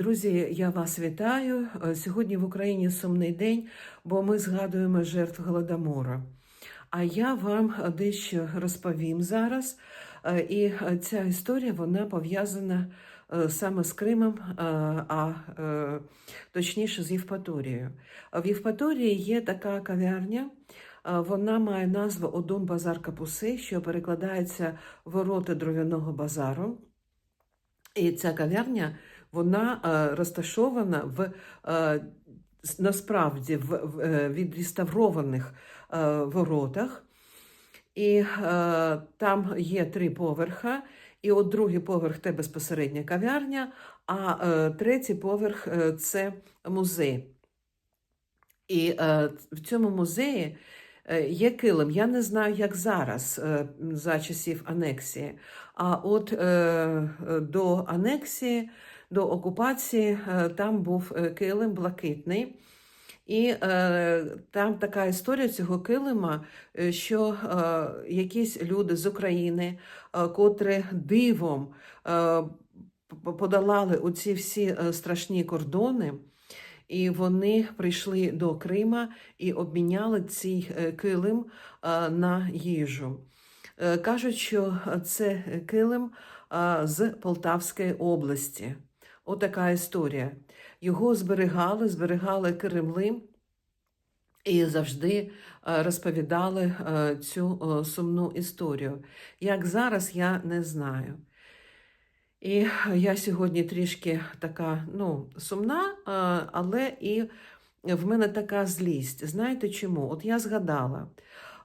Друзі, я вас вітаю. Е, Сьогодні в Україні сумний день, бо ми згадуємо жертв Голодомору. А я вам дещо розповім зараз. Е, І ця історія вона пов'язана е, саме з Кримом, а точніше з Євпаторією. В Євпаторії є така кав'ярня. Вона має назву Одон Базар Капуси, що перекладається ворота дров'яного базару. І ця кав'ярня вона е, розташована в е, насправді в, е, відреставрованих воротах. І е, там є три поверха, і от другий поверх це безпосередня кав'ярня, а е, третій поверх е, це музей. І е, в цьому музеї є килим. Я не знаю, як зараз, е, за часів анексії. А от е, до анексії, до окупації, е, там був е, килим блакитний. І е, там така історія цього килима, е, що е, якісь люди з України, е, котрі дивом е, подолали оці всі страшні кордони, і вони прийшли до Крима і обміняли цей килим е, на їжу. Е, Кажуть, що це килим е, з Полтавської області. Отака історія. Його зберігали, зберігали Кремли і завжди е, розповідали е, цю е, сумну історію. Як зараз, я не знаю. І я сьогодні трішки така, ну, сумна, але і в мене така злість. Знаєте чому? От я згадала,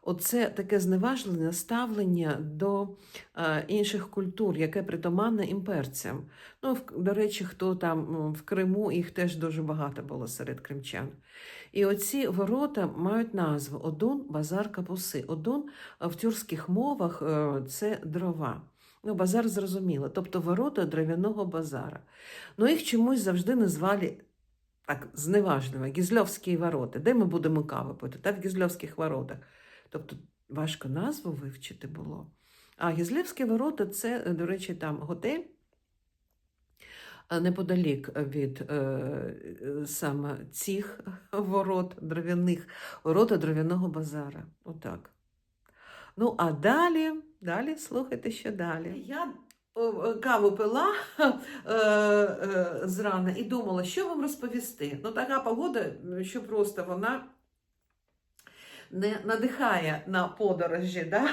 оце таке зневажлене ставлення до е, інших культур, яке притаманне імперцям. Ну, до речі, хто там в Криму, їх теж дуже багато було серед кримчан. І оці ворота мають назву Одун Базар Капуси. Одун е, в тюркських мовах е, це дрова. Ну, базар зрозуміло, тобто ворота дерев'яного базара. Ну, їх чомусь завжди назвали так зневажливо, Гізльовські ворота. Де ми будемо каву пити? Та в Гізльовських воротах. Тобто важко назву вивчити було. А Гізлівські ворота це, е, до речі, там готель е, неподалік від е, саме цих ворот дерев'яних, ворота дерев'яного базара. Отак. Ну, а далі, далі, слухайте, що далі. Я каву пила зрана і думала, що вам розповісти. Ну, така погода, що просто вона не надихає на подорожі. Да?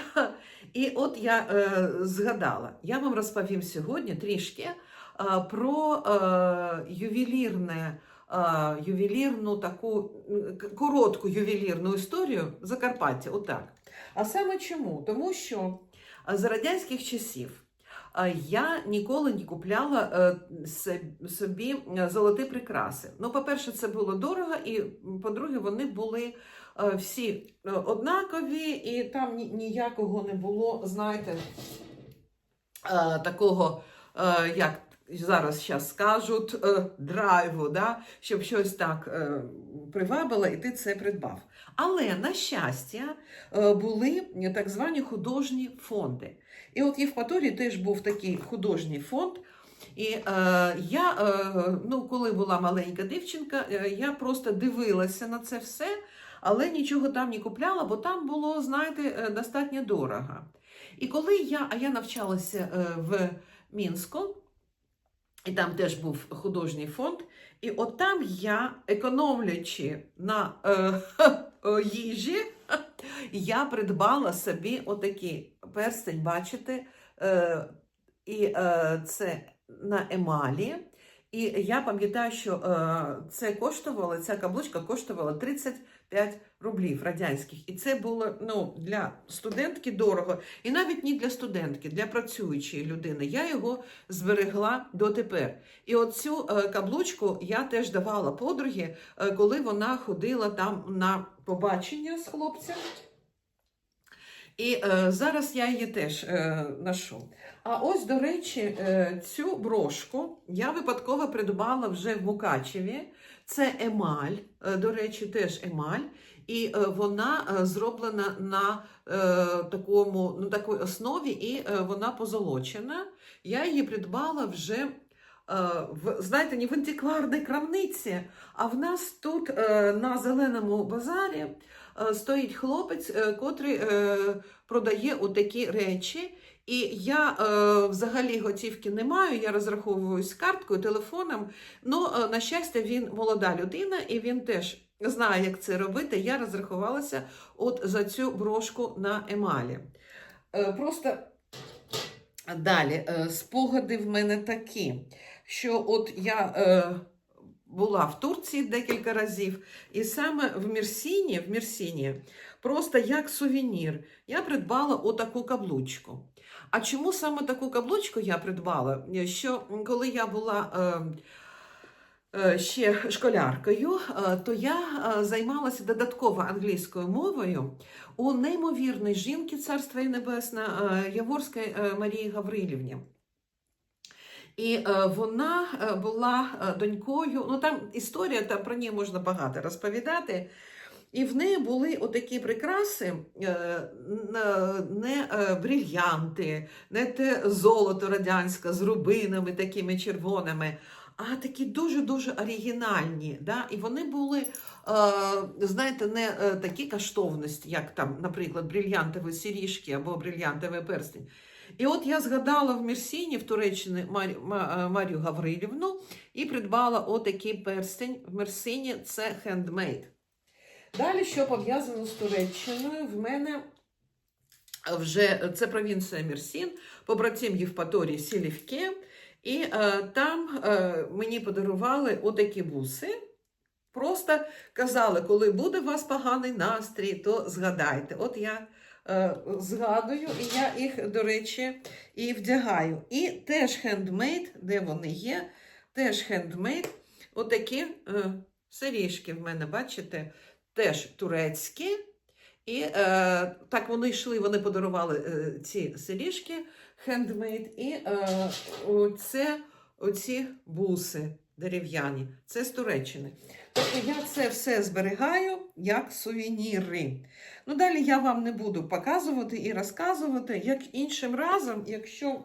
І от я е, згадала, я вам розповім сьогодні трішки е, про е, ювелірне. е, Ювелірну таку коротку ювелірну історію Закарпаття. Отак. А саме чому? Тому що е, за радянських часів е, я ніколи не купляла собі золоті прикраси. Ну, по-перше, це було дорого, і по-друге, вони були всі е, однакові, і там ніякого не було, знаєте, е, такого, е, як зараз щас скажуть, е, драйву, да? щоб щось так е, привабило, і ти це придбав. Але, на щастя, е, були так звані художні фонди. І от в Євпаторії теж був такий художній фонд. І е, я, е, ну, коли була маленька дівчинка, е, я просто дивилася на це все, але нічого там не купляла, бо там було, знаєте, е, достатньо дорого. І коли я, а я навчалася е, в Мінську, і там теж був художній фонд, і от там я, економлячи на е, їжі, я придбала собі отакий перстень, бачите, е, і е, це на емалі. І я пам'ятаю, що е, це коштувало, ця каблучка коштувала 35 рублів радянських. І це було ну, для студентки дорого. І навіть не для студентки, для працюючої людини. Я його зберегла дотепер. І оцю е, каблучку я теж давала подругі, е, коли вона ходила там на побачення з хлопцем. І е, зараз я її теж е, ношу. А ось, до речі, е, цю брошку я випадково придбала вже в Мукачеві. Це емаль, е, до речі, теж емаль. І е, вона е, зроблена на е, такому, на такій основі, і е, вона позолочена. Я її придбала вже в, знаєте, не в антикварній крамниці, а в нас тут е, на зеленому базарі е, стоїть хлопець, е, котрий е, продає отакі речі. І я е, взагалі готівки не маю, я розраховуюсь карткою, телефоном. Ну, е, на щастя, він молода людина, і він теж знає, як це робити. Я розрахувалася от за цю брошку на емалі. Е, просто далі, е, спогади в мене такі, що от я. Е, була в Турції декілька разів, і саме в Мірсіні, в Мірсіні, просто як сувенір, я придбала отаку каблучку. А чому саме таку каблучку я придбала? Що коли я була е, е, ще школяркою, е, то я е, займалася додатково англійською мовою у неймовірної жінки Царства і Небесне е, Яворської Марії Гаврилівні. І е, вона е, була е, донькою. Ну там історія там про неї можна багато розповідати. І в неї були отакі прикраси, не брильянти, не те золото радянське з рубинами такими червоними, а такі дуже-дуже оригінальні. Да? І вони були, знаєте, не такі коштовності, як там, наприклад, брильянтові сіріжки або брильянтовий перстень. І от я згадала в Мерсіні в Туреччині е, Марію Гаврилівну і придбала отакий перстень в Мерсині, це хендмейд. Далі, що пов'язано з Туреччиною, в мене вже це провінція Мерсін, побратим Євпаторії Сілівке, і е, там е, мені подарували отакі буси. Просто казали, коли буде у вас поганий настрій, то згадайте. От я згадую, і я їх, до речі, і вдягаю. І теж хендмейд, де вони є, теж хендмейд, отакі е, сережки в мене, бачите, теж турецькі. І е, так вони йшли, вони подарували е, ці сережки хендмейд, і е, оце, оці буси дерев'яні. Це з Туреччини. Тобто я це все зберігаю як сувеніри. Ну, далі я вам не буду показувати і розказувати, як іншим разом, якщо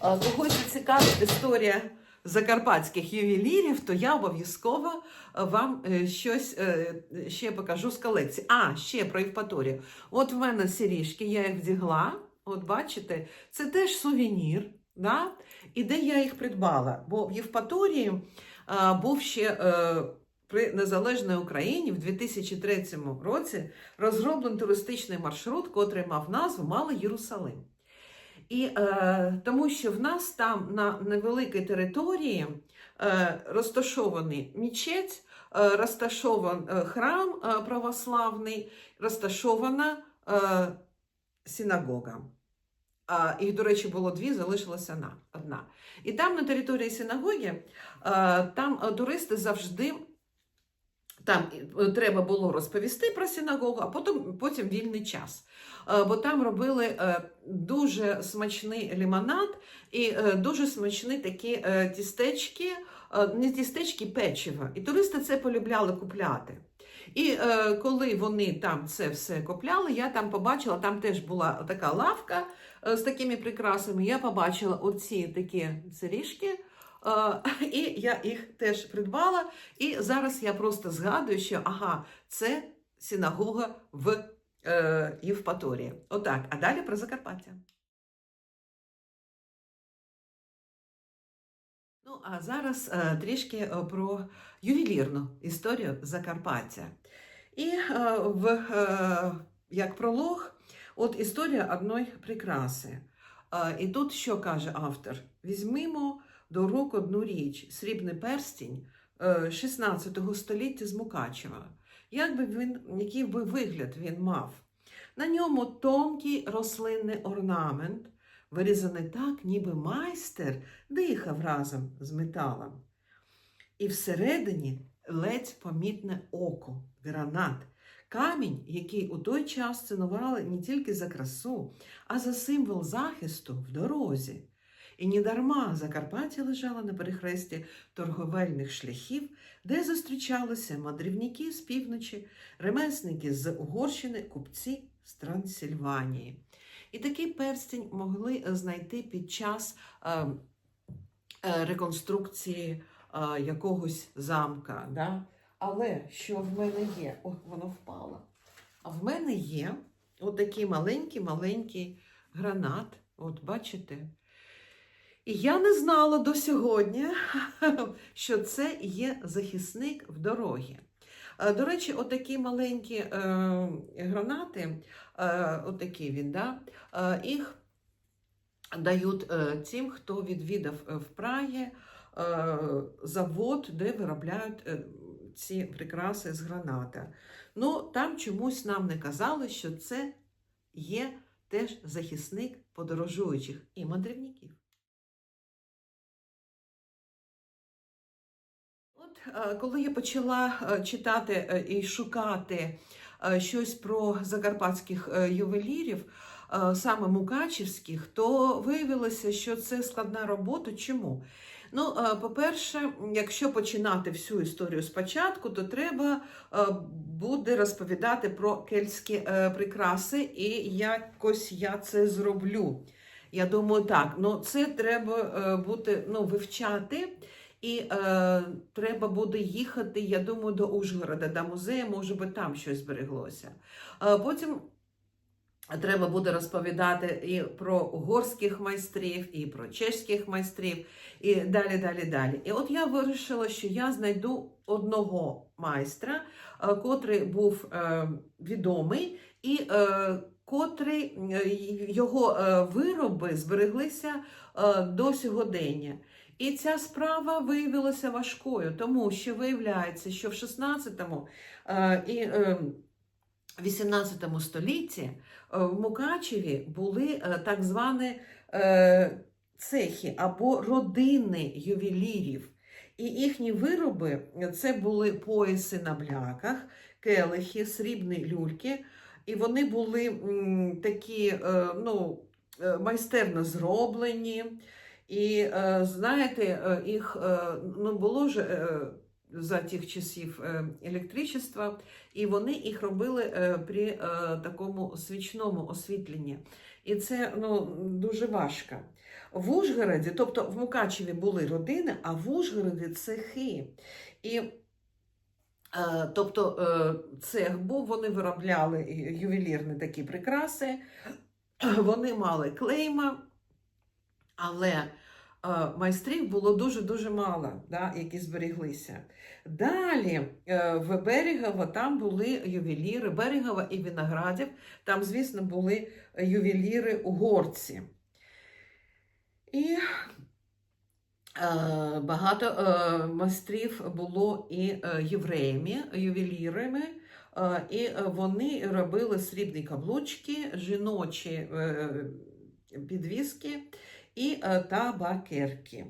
когось цікавить історія закарпатських ювелірів, то я обов'язково вам е, щось е, ще покажу з колекції. А, ще про Євпаторію. От в мене сіріжки, я їх вдягла. От бачите, це теж сувенір. Да? І де я їх придбала? Бо в Євпаторії а, був ще е, при незалежній Україні в 2003 році розроблений туристичний маршрут, котрий мав назву Малий Єрусалим. І е, тому що в нас там на невеликій території е, розташований мічеть, е, розташований е, храм е, православний, розташована е, синагога. Їх, до речі, було дві, залишилася одна. І там на території синагоги там е, туристи завжди. Там е, треба було розповісти про синагогу, а потім, потім вільний час. Е, Бо там робили дуже смачний лимонад і дуже смачні такі тістечки, не тістечки, печиво. І туристи це полюбляли купляти. І коли вони там це все купляли, я там побачила, там теж була така лавка з такими прикрасами. Я побачила оці такі сиріжки, е, і я їх теж придбала. І зараз я просто згадую, що ага, це синагога в е, Євпаторії. Отак. А далі про Закарпаття. Ну, а зараз е, трішки е, про ювелірну історію Закарпаття. І е, в, е, як пролог, от історія одної прикраси. Е, і тут що каже автор? Візьмімо до рук одну річ, срібний перстінь е, 16 століття з Мукачева. Як би він, який би вигляд він мав? На ньому тонкий рослинний орнамент, вирізаний так, ніби майстер дихав разом з металом. І всередині ледь помітне око, гранат, камінь, який у той час цінували не тільки за красу, а за символ захисту в дорозі. І недарма Закарпаття лежала на перехресті торговельних шляхів, де зустрічалися мандрівники з півночі, ремесники з Угорщини, купці з Трансильванії. І такий перстень могли знайти під час е, е, реконструкції е, якогось замка. Да? Але що в мене є? О, воно впало. А в мене є отакий маленький-маленький гранат. От бачите? І я не знала до сьогодні, що це є захисник в дорогі. Е, До речі, отакі маленькі е, гранати, е, отакий він, да, е, їх дають е, тим, хто відвідав е, в Прагі е, завод, де виробляють ці прикраси з граната. Ну, там чомусь нам не казали, що це є теж захисник подорожуючих і мандрівників. От е, коли я почала е, читати е, і шукати щось про закарпатських ювелірів, саме мукачівських, то виявилося, що це складна робота. Чому? Ну, е, по-перше, якщо починати всю історію спочатку, то треба е, буде розповідати про кельтські е, прикраси, і якось я це зроблю. Я думаю, так, ну це треба бути ну, вивчати. І е, треба буде їхати, я думаю, до Ужгорода, до музею, може би там щось збереглося. Е, потім треба буде розповідати і про угорських майстрів, і про чеських майстрів, і далі, далі, далі. І от я вирішила, що я знайду одного майстра, е, котрий був е, відомий, і е, котрий його вироби збереглися до сьогодення. І ця справа виявилася важкою, тому що виявляється, що в 16-му е, і 18 столітті е, в Мукачеві були е, так звані е, цехи або родини ювелірів. І їхні вироби це були пояси на бляках, келихи, срібні люльки. І вони були такі ну, майстерно зроблені. І знаєте, їх ну, було ж за тих часів е, електричества, і вони їх робили е, при е, такому свічному освітленні. І це ну, дуже важко. В Ужгороді, тобто в Мукачеві були родини, а в Ужгороді цехи. І Тобто цех був, вони виробляли ювелірні такі прикраси, вони мали клейма, але майстрів було дуже-дуже мало, да, які зберіглися. Далі е, в Берегово там були ювеліри, Берегова і Виноградів, там, звісно, були ювеліри угорці. І е, багато е, майстрів було і е, євреями, ювелірами, е, і е, вони робили срібні каблучки, жіночі е, підвіски і е, табакерки.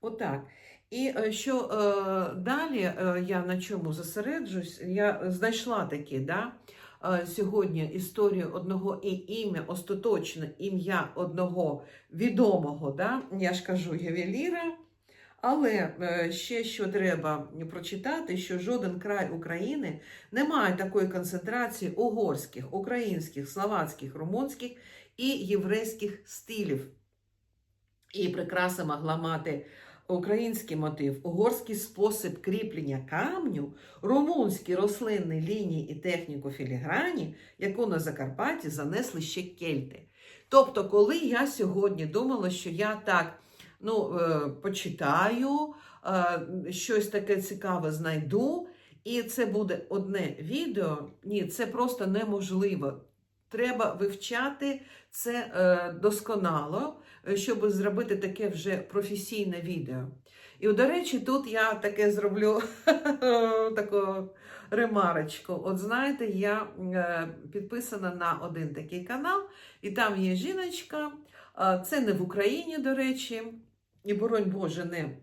Отак. І е, що е, далі я на чому зосереджусь, я знайшла такі, да, сьогодні історію одного і ім'я, остаточне ім'я одного відомого, да, я ж кажу, ювеліра. Але ще що треба прочитати, що жоден край України не має такої концентрації угорських, українських, словацьких, румунських і єврейських стилів. І прикраса могла мати український мотив, угорський спосіб кріплення камню, румунські рослинні лінії і техніку філіграні, яку на Закарпатті занесли ще кельти. Тобто, коли я сьогодні думала, що я так ну, е, почитаю, е, щось таке цікаве знайду, і це буде одне відео, ні, це просто неможливо. Треба вивчати це е, досконало, щоб зробити таке вже професійне відео. І, до речі, тут я таке зроблю таку ремарочку. От знаєте, я е, підписана на один такий канал, і там є жіночка. Е, Це не в Україні, до речі, і, боронь Боже, не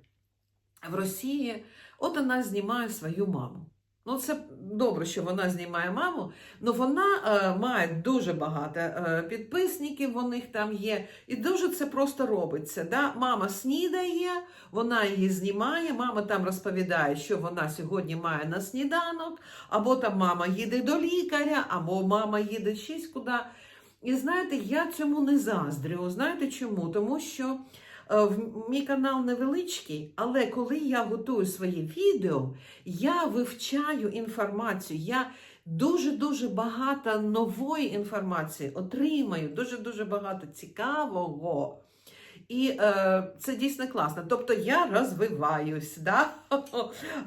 в Росії. От вона знімає свою маму. Ну, це добре, що вона знімає маму, але вона е, має дуже багато е, підписників, у них там є, і дуже це просто робиться. Да? Мама снідає, вона її знімає, мама там розповідає, що вона сьогодні має на сніданок, або там мама їде до лікаря, або мама їде щось куди. І знаєте, я цьому не заздрю. Знаєте чому? Тому що мій канал невеличкий, але коли я готую своє відео, я вивчаю інформацію. Я дуже-дуже багато нової інформації отримаю, дуже-дуже багато цікавого. І е, це дійсно класно. Тобто я розвиваюсь. Да?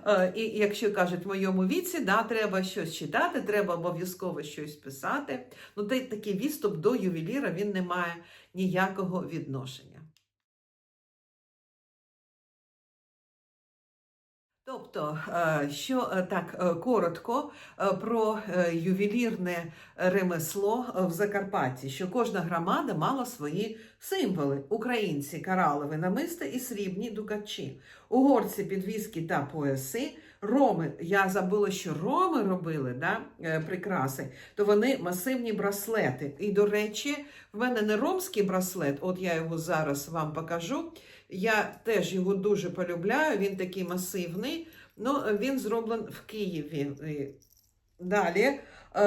Е, І якщо кажуть, в моєму віці, да, треба щось читати, треба обов'язково щось писати. Ну, такий відступ до ювеліра він не має ніякого відношення. Тобто, е, що е, так е, коротко про ювелірне ремесло в Закарпатті, що кожна громада мала свої символи: українці коралові намисти і срібні дукачі, угорці підвіски та пояси. Роми, я забула, що роми робили да, прикраси, то вони масивні браслети. І, до речі, в мене не ромський браслет, от я його зараз вам покажу. Я теж його дуже полюбляю, він такий масивний, але він зроблений в Києві. Далі е,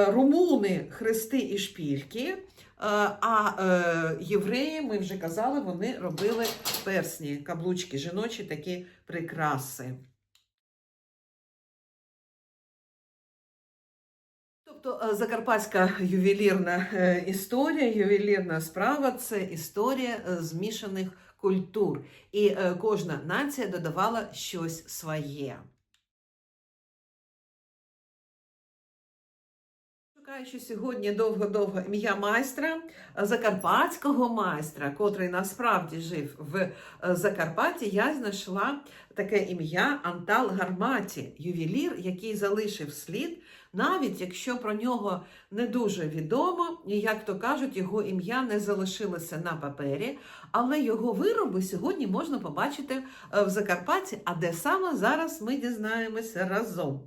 румуни хрести і шпільки, е, а е, євреї, ми вже казали, вони робили персні, каблучки, жіночі такі прикраси. Тобто е, закарпатська ювелірна е, історія, ювелірна справа це історія е, змішаних культур. І е, кожна нація додавала щось своє. Шукаючи сьогодні довго-довго ім'я майстра, е, закарпатського майстра, котрий насправді жив в е, Закарпатті, я знайшла таке ім'я Антал Гарматі, ювелір, який залишив слід, навіть якщо про нього не дуже відомо, і, як то кажуть, його ім'я не залишилося на папері, але його вироби сьогодні можна побачити е, в Закарпатті, а де саме зараз ми дізнаємося разом.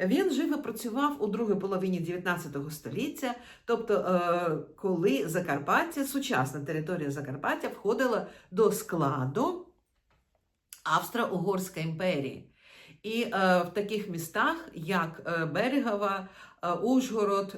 Він жив і працював у другій половині 19 століття, тобто, е, коли Закарпаття, сучасна територія Закарпаття, входила до складу Австро-Угорської імперії. І е, в таких містах, як е, Берегова, Ужгород,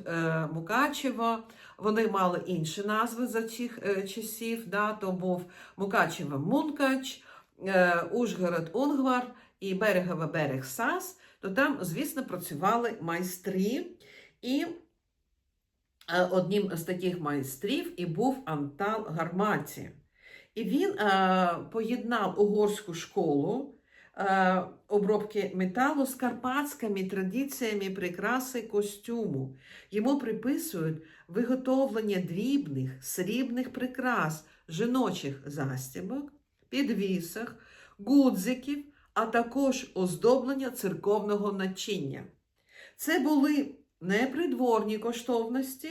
Мукачево, вони мали інші назви за цих часів. Да? То був Мукачево Мункач, е, Ужгород Унгвар і Берегова Берег Сас то там, звісно, працювали майстри. І е, одним з таких майстрів і був Антал Гарматі. І він е, поєднав угорську школу е, обробки металу з карпатськими традиціями прикраси костюму. Йому приписують виготовлення дрібних срібних прикрас, жіночих застібок, підвісок, гудзиків а також оздоблення церковного начиння. Це були не придворні коштовності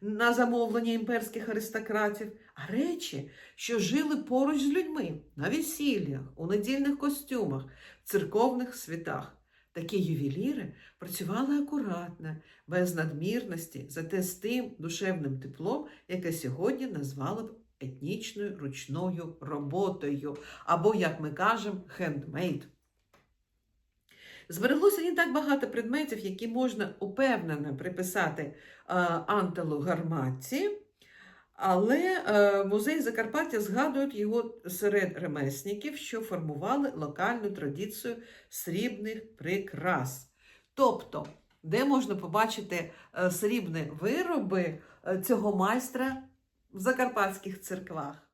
на замовлення імперських аристократів, а речі, що жили поруч з людьми на весіллях, у недільних костюмах, в церковних святах. Такі ювеліри працювали акуратно, без надмірності, зате з тим душевним теплом, яке сьогодні назвали б етнічною ручною роботою, або, як ми кажемо, хендмейд. Збереглося не так багато предметів, які можна упевнено приписати е, Антелу Гарматці, але е, музей Закарпаття згадують його серед ремесників, що формували локальну традицію срібних прикрас. Тобто, де можна побачити е, срібні вироби цього майстра в закарпатських церквах.